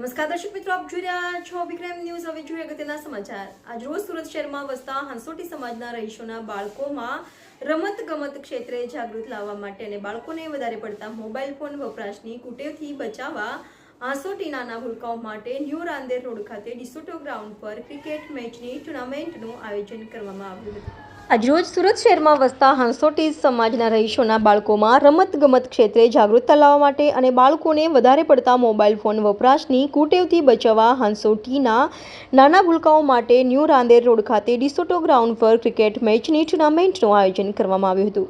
નમસ્કાર દર્શક મિત્રો, આપ જોઈ રહ્યા છો વિક્રમ ન્યૂઝ. હવે જોઈએ અગત્યના સમાચાર. આજ રોજ સુરત શહેરમાં વસતા હાંસોટી સમાજના રહીશોના બાળકોમાં રમત ગમત ક્ષેત્રે જાગૃત લાવવા માટે અને બાળકોને વધારે પડતા મોબાઈલ ફોન વપરાશની કુટેવથી બચાવવા હાંસોટી નાના ભૂલકાઓ માટે ન્યૂ રાંદેર રોડ ખાતે ડિસોટો ગ્રાઉન્ડ પર ક્રિકેટ મેચની ટુર્નામેન્ટનું આયોજન કરવામાં આવ્યું હતું. આજરોજ સુરત શહેરમાં વસતા હાંસોટી સમાજના રહીશોના બાળકોમાં રમત ગમત ક્ષેત્રે જાગૃતતા લાવવા માટે અને બાળકોને વધારે પડતા મોબાઈલ ફોન વપરાશની કુટેવથી બચાવવા હાંસોટીના નાના ભૂલકાઓ માટે ન્યૂ રાંદેર રોડ ખાતે ડિસોટો ગ્રાઉન્ડ પર ક્રિકેટ મેચની ટુર્નામેન્ટનું આયોજન કરવામાં આવ્યું હતું.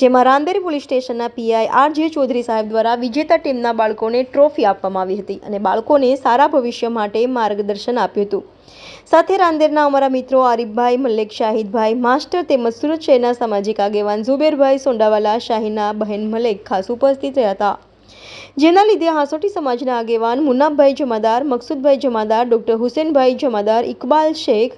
જેમાં રાંદેર પોલીસ સ્ટેશનના પીઆઈ આર જે ચૌધરી સાહેબ દ્વારા વિજેતા ટીમના બાળકોને ટ્રોફી આપવામાં આવી હતી અને બાળકોને સારા ભવિષ્ય માટે માર્ગદર્શન આપ્યું હતું. સાથે રાંદેરના અમારા મિત્રો આરીફભાઈ, મલ્લિક, શાહિદભાઈ, માસ્ટર તેમજ સુરત શહેરના સામાજિક આગેવાન ઝુબેરભાઈ સોંડાવાલા, શાહીના બહેન મલેક ખાસ ઉપસ્થિત રહ્યા હતા. જેના લીધે હાંસોટી સમાજના આગેવાન મુન્નાભાઈ જમાદાર મકસુદભાઈ જમાદાર ડોક્ટર હુસેનભાઈ જમાદાર ઇકબાલ શેખ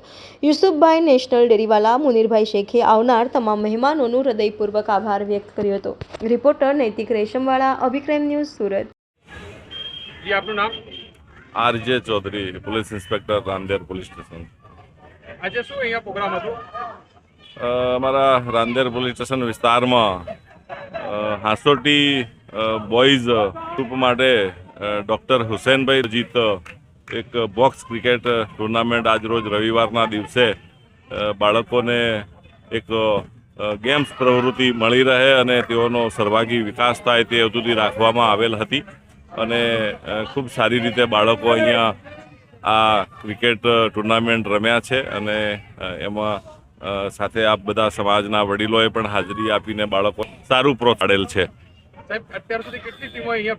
યુસુફભાઈ નેશનલ ડેરીવાલા મુનીરભાઈ શેખે આવનાર તમામ મહેમાનોનો હૃદયપૂર્વક આભાર વ્યક્ત કર્યો હતો. Reporter Naitik Reshamwala Abhikram news Surat. જી આપનું નામ? RJ Chaudhary police inspector Rander police station. આજે શું અહીંયા પ્રોગ્રામ હતો? અમારા રાંદેર પોલીસ સ્ટેશન વિસ્તારમાં હાંસોટી બોયઝ ગ્રુપ માટે ડૉક્ટર હુસેનભાઈ જીત એક બોક્સ ક્રિકેટ ટુર્નામેન્ટ આજરોજ રવિવારના દિવસે બાળકોને એક ગેમ્સ પ્રવૃત્તિ મળી રહે અને તેઓનો સર્વાગી વિકાસ થાય તે હેતુથી રાખવામાં આવેલ હતી. અને ખૂબ સારી રીતે બાળકો અહીંયા આ ક્રિકેટ ટુર્નામેન્ટ રમ્યા છે અને એમાં સાથે આ બધા સમાજના વડીલોએ પણ હાજરી આપીને બાળકો સારું પ્રોત્સાડેલ છે. સાહેબ અત્યાર સુધી કેટલી ટીમો અહીંયા